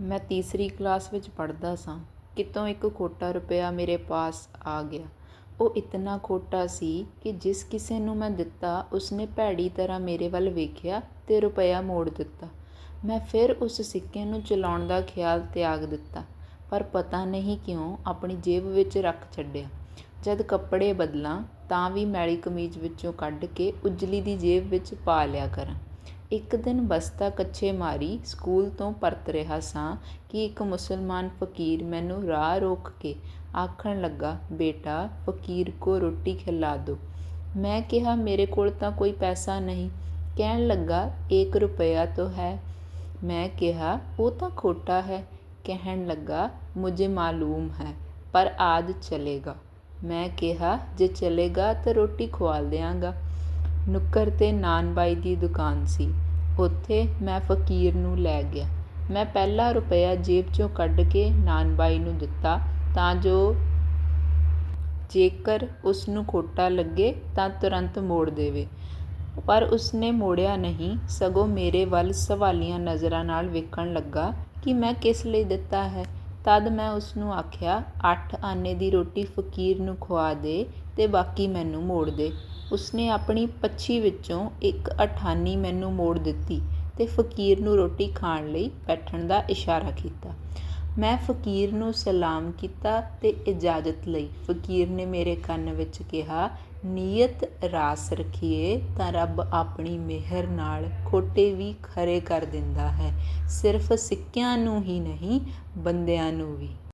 ਮੈਂ ਤੀਸਰੀ ਕਲਾਸ ਵਿੱਚ ਪੜ੍ਹਦਾ ਸਾਂ। ਕਿਤੋਂ ਇੱਕ ਖੋਟਾ ਰੁਪਇਆ ਮੇਰੇ ਪਾਸ ਆ ਗਿਆ। ਉਹ ਇਤਨਾ ਖੋਟਾ ਸੀ ਕਿ ਜਿਸ ਕਿਸੇ ਨੂੰ ਮੈਂ ਦਿੱਤਾ, ਉਸਨੇ ਭੈੜੀ ਤਰ੍ਹਾਂ ਮੇਰੇ ਵੱਲ ਵੇਖਿਆ ਅਤੇ ਰੁਪਇਆ ਮੋੜ ਦਿੱਤਾ। ਮੈਂ ਫਿਰ ਉਸ ਸਿੱਕੇ ਨੂੰ ਚਲਾਉਣ ਦਾ ਖਿਆਲ ਤਿਆਗ ਦਿੱਤਾ, ਪਰ ਪਤਾ ਨਹੀਂ ਕਿਉਂ ਆਪਣੀ ਜੇਬ ਵਿੱਚ ਰੱਖ ਛੱਡਿਆ। ਜਦ ਕੱਪੜੇ ਬਦਲਾਂ, ਤਾਂ ਵੀ ਮੈਲੀ ਕਮੀਜ਼ ਵਿੱਚੋਂ ਕੱਢ ਕੇ ਉਜਲੀ ਦੀ ਜੇਬ ਵਿੱਚ ਪਾ ਲਿਆ ਕਰਾਂ। ਇੱਕ ਦਿਨ ਬਸਤਾ ਕੱਛੇ ਮਾਰੀ ਸਕੂਲ ਤੋਂ ਪਰਤ ਰਿਹਾ ਸਾਂ ਕਿ ਇੱਕ ਮੁਸਲਮਾਨ ਫਕੀਰ ਮੈਨੂੰ ਰਾਹ ਰੋਕ ਕੇ ਆਖਣ ਲੱਗਾ, ਬੇਟਾ, ਫਕੀਰ ਕੋ ਰੋਟੀ ਖਿਲਾ ਦੋ। ਮੈਂ ਕਿਹਾ, ਮੇਰੇ ਕੋਲ ਤਾਂ ਕੋਈ ਪੈਸਾ ਨਹੀਂ। ਕਹਿਣ ਲੱਗਾ, ਇੱਕ ਰੁਪਇਆ ਤਾਂ ਹੈ। ਮੈਂ ਕਿਹਾ, ਉਹ ਤਾਂ ਖੋਟਾ ਹੈ। ਕਹਿਣ ਲੱਗਾ, ਮੁਝੇ ਮਾਲੂਮ ਹੈ, ਪਰ ਆਜ ਚਲੇਗਾ। ਮੈਂ ਕਿਹਾ, ਜੇ ਚਲੇਗਾ ਤਾਂ ਰੋਟੀ ਖਵਾ ਦਿਆਂਗਾ। ਨੁੱਕਰ 'ਤੇ ਨਾਨਬਾਈ ਦੀ ਦੁਕਾਨ ਸੀ। ਉੱਥੇ ਮੈਂ ਫਕੀਰ ਨੂੰ ਲੈ ਗਿਆ। ਮੈਂ ਪਹਿਲਾ ਰੁਪਇਆ ਜੇਬ 'ਚੋਂ ਕੱਢ ਕੇ ਨਾਨ ਬਾਈ ਨੂੰ ਦਿੱਤਾ ਤਾਂ ਜੋ ਜੇਕਰ ਉਸ ਨੂੰ ਖੋਟਾ ਲੱਗੇ ਤਾਂ ਤੁਰੰਤ ਮੋੜ ਦੇਵੇ। ਪਰ ਉਸਨੇ ਮੋੜਿਆ ਨਹੀਂ। ਸਗੋਂ ਮੇਰੇ ਵੱਲ ਸਵਾਲੀਆਂ ਨਜ਼ਰਾਂ ਨਾਲ ਵੇਖਣ ਲੱਗਾ ਕਿ ਮੈਂ ਕਿਸ ਲਈ ਦਿੱਤਾ ਹੈ। ਤਦ ਮੈਂ ਉਸ ਨੂੰ ਆਖਿਆ, ਅੱਠ ਆਨੇ ਦੀ ਰੋਟੀ ਫਕੀਰ ਨੂੰ ਖਵਾ ਦੇ ਤੇ ਬਾਕੀ ਮੈਨੂੰ ਮੋੜ ਦੇ। ਉਸਨੇ ਆਪਣੀ ਪੱਛੀ ਵਿੱਚੋਂ ਇੱਕ ਅਠਾਨੀ ਮੈਨੂੰ ਮੋੜ ਦਿੱਤੀ ਅਤੇ ਫਕੀਰ ਨੂੰ ਰੋਟੀ ਖਾਣ ਲਈ ਬੈਠਣ ਦਾ ਇਸ਼ਾਰਾ ਕੀਤਾ। ਮੈਂ ਫਕੀਰ ਨੂੰ ਸਲਾਮ ਕੀਤਾ ਅਤੇ ਇਜਾਜ਼ਤ ਲਈ। ਫਕੀਰ ਨੇ ਮੇਰੇ ਕੰਨ ਵਿੱਚ ਕਿਹਾ, ਨੀਅਤ ਰਾਸ ਰੱਖੀਏ ਤਾਂ ਰੱਬ ਆਪਣੀ ਮਿਹਰ ਨਾਲ ਖੋਟੇ ਵੀ ਖਰੇ ਕਰ ਦਿੰਦਾ ਹੈ। ਸਿਰਫ ਸਿੱਕਿਆਂ ਨੂੰ ਹੀ ਨਹੀਂ, ਬੰਦਿਆਂ ਨੂੰ ਵੀ।